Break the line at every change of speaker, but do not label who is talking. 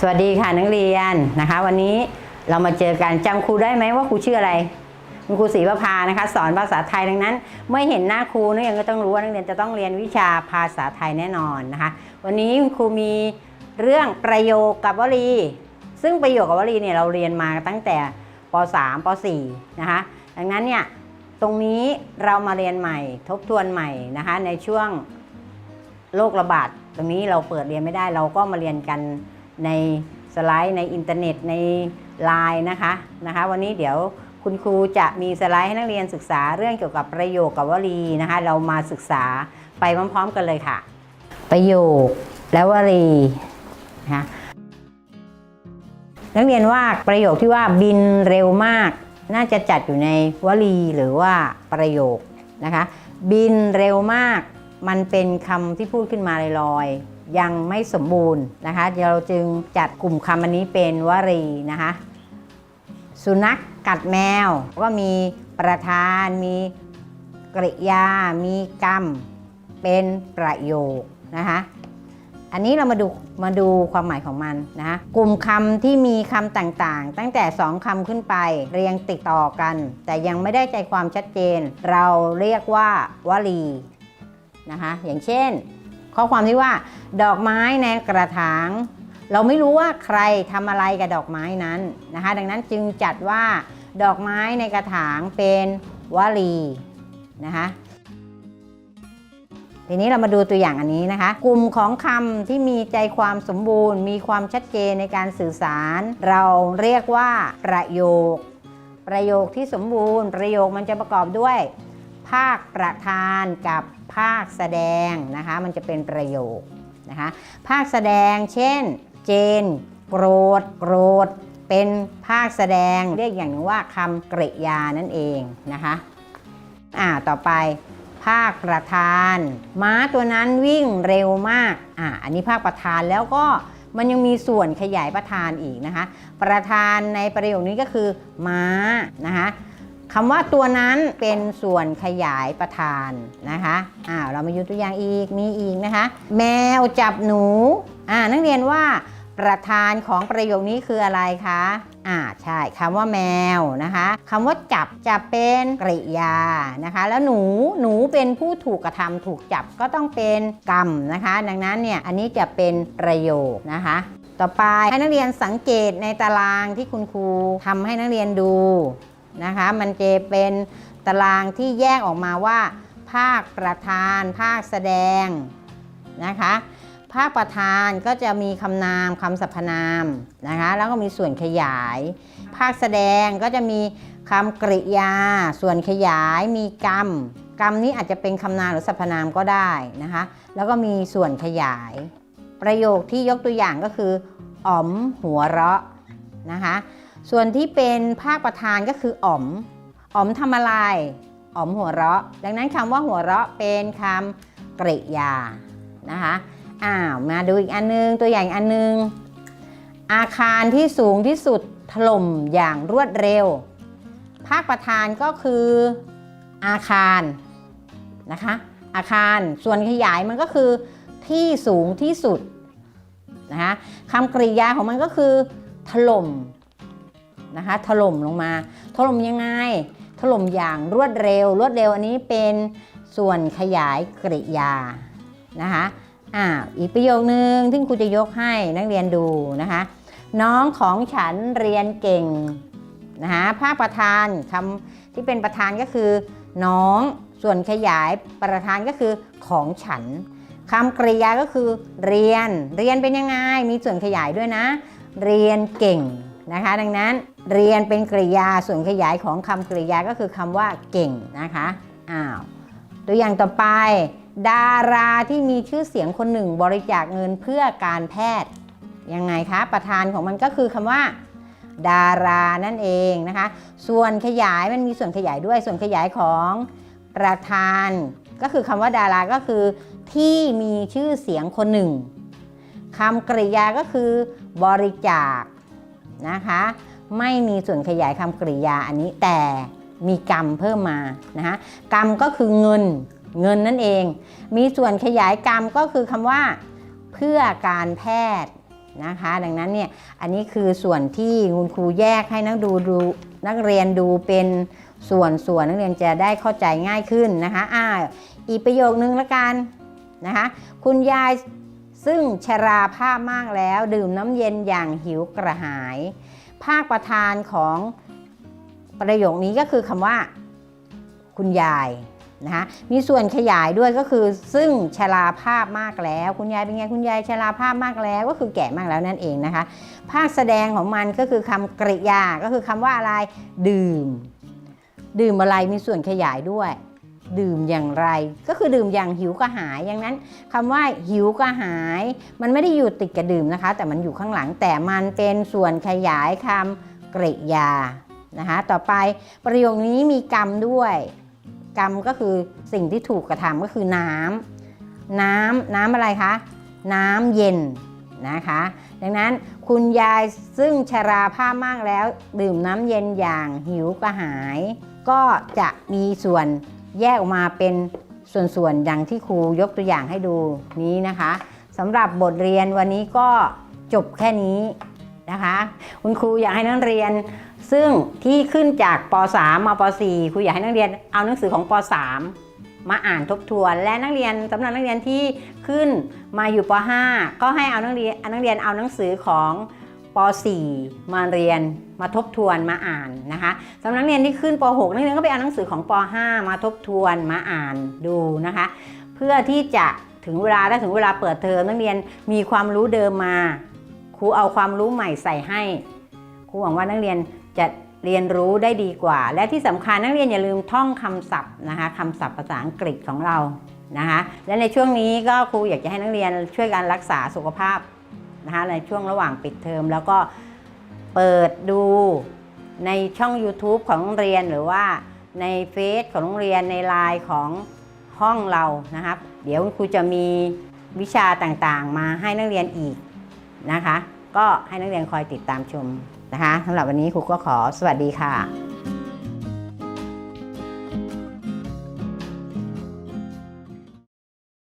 สวัสดีค่ะนักเรียนนะคะ วันนี้เรามาเจอกันจำครูได้ไหมว่าครูชื่ออะไรคุณครูศรีประภานะคะ สอนภาษาไทยดังนั้น เมื่อเห็นหน้าครูนักเรียนก็ต้องรู้ว่านักเรียนจะต้องเรียนวิชาภาษาไทยแน่นอนนะคะ วันนี้คุณครูมีเรื่องประโยคกับวลี ซึ่งประโยคกับวลีเนี่ยเราเรียนมาตั้งแต่ป .3 ป .4 นะคะ ดังนั้นเนี่ยตรงนี้เรามาเรียนใหม่ทบทวนใหม่นะคะในช่วงโรคระบาดตรงนี้เราเปิดเรียนไม่ได้เราก็มาเรียนกัน ในสไลด์ในอินเทอร์เน็ตในไลน์นะคะนะคะ วันนี้เดี๋ยวคุณครูจะมีสไลด์ให้นักเรียนศึกษาเรื่องเกี่ยวกับประโยคกับวลีนะคะ เรามาศึกษาไปพร้อม ๆ กันเลยค่ะ ประโยคและวลีนะคะนักเรียนว่าประโยคที่ว่าบินเร็วมาก น่าจะจัดอยู่ในวลีหรือว่าประโยคนะคะ บินเร็วมาก มันเป็นคำที่พูดขึ้นมาลอยๆ ยังไม่สมบูรณ์นะคะเราจึงจัดกลุ่มคำอันนี้เป็นวลีนะคะ สุนัขกัดแมว ก็มีประธาน มีกริยา มีกรรม เป็นประโยคนะคะอันนี้เรามาดูมาดูความหมายของมันนะคะกลุ่มคำที่มีคำต่างๆ ตั้งแต่ 2คำขึ้นไปเรียงติดต่อกัน แต่ยังไม่ได้ใจความชัดเจน เราเรียกว่าวลีนะคะอย่างเช่น ข้อความที่ว่า ดอกไม้ในกระถาง เราไม่รู้ว่าใครทำอะไรกับดอกไม้นั้นนะคะ ดังนั้นจึงจัดว่าดอกไม้ในกระถางเป็นวลีนะคะทีนี้เรามาดูตัวอย่างอันนี้นะคะ กลุ่มของคำที่มีใจความสมบูรณ์ มีความชัดเจนในการสื่อสาร เราเรียกว่าประโยค ประโยคที่สมบูรณ์ ประโยคมันจะประกอบด้วย ภาคประธานกับ ภาคแสดงนะคะ มันจะเป็นประโยคนะคะ ภาคแสดง เช่น เจน โกรธ โกรธ เป็นภาคแสดงเรียกอย่างหนึ่งว่าคำกริยานั่นเองนะคะ อ่า ต่อไปภาคประธาน ม้าตัวนั้นวิ่งเร็วมาก อ่า อันนี้ภาคประธานแล้วก็มันยังมีส่วนขยายประธานอีกนะคะ ประธานในประโยคนี้ก็คือม้านะคะ คำว่าตัวนั้นเป็นส่วนขยายประธานนะคะอ่าเรามาดูตัวอย่างอีกมีอีกนะคะ แมวจับหนูอ่านักเรียนว่าประธานของประโยคนี้คืออะไรคะ อ่าใช่คำว่าแมวนะคะคำว่าจับจะเป็นกริยานะคะ แล้วหนูหนูเป็นผู้ถูกกระทำถูกจับก็ต้องเป็นกรรมนะคะ ดังนั้นเนี่ยอันนี้จะเป็นประโยคนะคะ ต่อไปให้นักเรียนสังเกตในตารางที่คุณครูทำให้นักเรียนดู นะคะ มันจะเป็นตารางที่แยกออกมาว่า ภาคประธาน ภาคแสดงนะคะ ภาคประธานก็จะมีคำนามคำสรรพนามนะคะ แล้วก็มีส่วนขยาย ภาคแสดงก็จะมีคำกริยา ส่วนขยาย มีกรรม กรรมนี้อาจจะเป็นคำนามหรือสรรพนามก็ได้นะคะ แล้วก็มีส่วนขยาย ประโยคที่ยกตัวอย่างก็คืออ๋อมหัวเราะนะคะ ส่วนที่เป็นภาคประธานก็คืออ๋อม อ๋อมทำอะไร อ๋อมหัวเราะ ดังนั้นคำว่าหัวเราะเป็นคำกริยานะคะอ้าวมาดูอีกอันนึงตัวอย่างอันนึง อาคารที่สูงที่สุดถล่มอย่างรวดเร็ว ภาคประธานก็คืออาคารนะคะ อาคารส่วนขยายมันก็คือที่สูงที่สุดนะคะคำกริยาของมันก็คือถล่ม นะคะถล่มลงมา ถล่มยังไง ถล่มอย่างรวดเร็ว รวดเร็วอันนี้เป็นส่วนขยายกริยานะคะอ่าอีกประโยคนึงที่ครูจะยกให้นักเรียนดูนะคะ น้องของฉันเรียนเก่งนะคะภาคประธานคำที่เป็นประธานก็คือ น้องส่วนขยายประธานก็คือของฉันคำกริยาก็คือ เรียน เรียนเป็นยังไง มีส่วนขยายด้วยนะ เรียนเก่ง นะคะ ดังนั้นเรียนเป็นกริยาส่วนขยายของคำกริยาก็คือคำว่าเก่งนะคะอ้าวตัวอย่างต่อไป ดาราที่มีชื่อเสียงคนหนึ่งบริจาคเงินเพื่อการแพทย์ยังไงคะประธานของมันก็คือคำว่า ดารานั่นเองนะคะ ส่วนขยายมันมีส่วนขยายด้วยส่วนขยายของประธาน ก็คือคำว่าดาราก็คือ ที่มีชื่อเสียงคนหนึ่งคำกริยาก็คือบริจาค นะคะ ไม่มีส่วนขยายคำกริยาอันนี้แต่มีกรรมเพิ่มมานะคะกรรมก็คือเงินเงินนั่นเอง มีส่วนขยายกรรมก็คือคำว่า เพื่อการแพทย์นะคะ ดังนั้นเนี่ยอันนี้คือส่วนที่คุณครูแยกให้นักดูดูนักเรียนดูเป็นส่วนส่วนนักเรียนจะได้เข้าใจง่ายขึ้นนะคะอ่าอีกประโยคนึงละกันนะคะ คุณยาย ซึ่งชราภาพมากแล้วดื่มน้ำเย็นอย่างหิวกระหาย ภาคประธานของประโยคนี้ก็คือคำว่า คุณยายนะคะมีส่วนขยายด้วยก็คือซึ่งชราภาพมากแล้ว คุณยายเป็นไงคุณยายชราภาพมากแล้วก็คือแก่มากแล้วนั่นเองนะคะ ภาคแสดงของมันก็คือคำกริยาก็คือคำว่าอะไรดื่ม ดื่มอะไรมีส่วนขยายด้วย ดื่มอย่างไร ก็คือดื่มอย่างหิวกระหายอย่างนั้นคำว่าหิวกระหาย มันไม่ได้อยู่ติดกับดื่มนะคะ แต่มันอยู่ข้างหลังแต่มันเป็นส่วนขยายคำกริยานะคะต่อไปประโยคนี้มีกรรมด้วย กรรมก็คือสิ่งที่ถูกกระทำก็คือน้ำน้ำน้ำอะไรคะน้ำเย็นนะคะ ดังนั้นคุณยายซึ่งชราภาพมากแล้ว ดื่มน้ำเย็นอย่างหิวกระหาย ก็จะมีส่วน แยกออกมาเป็นส่วนๆอย่างที่ครูยกตัวอย่างให้ดูนี้นะคะสำหรับบทเรียนวันนี้ก็จบแค่นี้นะคะ คุณครูอยากให้นักเรียน ซึ่งที่ขึ้นจากป .3 มาป .4 ครูอยากให้นักเรียนเอาหนังสือของป .3 มาอ่านทบทวน และนักเรียนสำหรับนักเรียนที่ขึ้นมาอยู่ป .5 ก็ให้เอานักเรียนนักเรียนเอาหนังสือของ ป .4 มาเรียนมาทบทวนมาอ่านนะคะสำหรับนักเรียนที่ขึ้นป .6 นักเรียนก็ไปเอาหนังสือของป .5 มาทบทวนมาอ่านดูนะคะ เพื่อที่จะถึงเวลาถ้าถึงเวลาเปิดเทอมนักเรียนมีความรู้เดิมมาครูเอาความรู้ใหม่ใส่ให้ครูหวังว่านักเรียนจะเรียนรู้ได้ดีกว่า และที่สำคัญนักเรียนอย่าลืมท่องคำศัพท์นะคะคำศัพท์ภาษาอังกฤษของเรานะคะ และในช่วงนี้ก็ครูอยากจะให้นักเรียนช่วยกันรักษาสุขภาพ นะคะในช่วงระหว่างปิดเทอมแล้วก็เปิดดูในช่อง YouTube ของโรงเรียนหรือว่าในเฟซของโรงเรียนในไลน์ของห้องเรานะครับ เดี๋ยวครูจะมีวิชาต่างๆ มาให้นักเรียนอีกนะคะ ก็ให้นักเรียนคอยติดตามชมนะคะสำหรับวันนี้ครูก็ขอสวัสดีค่ะ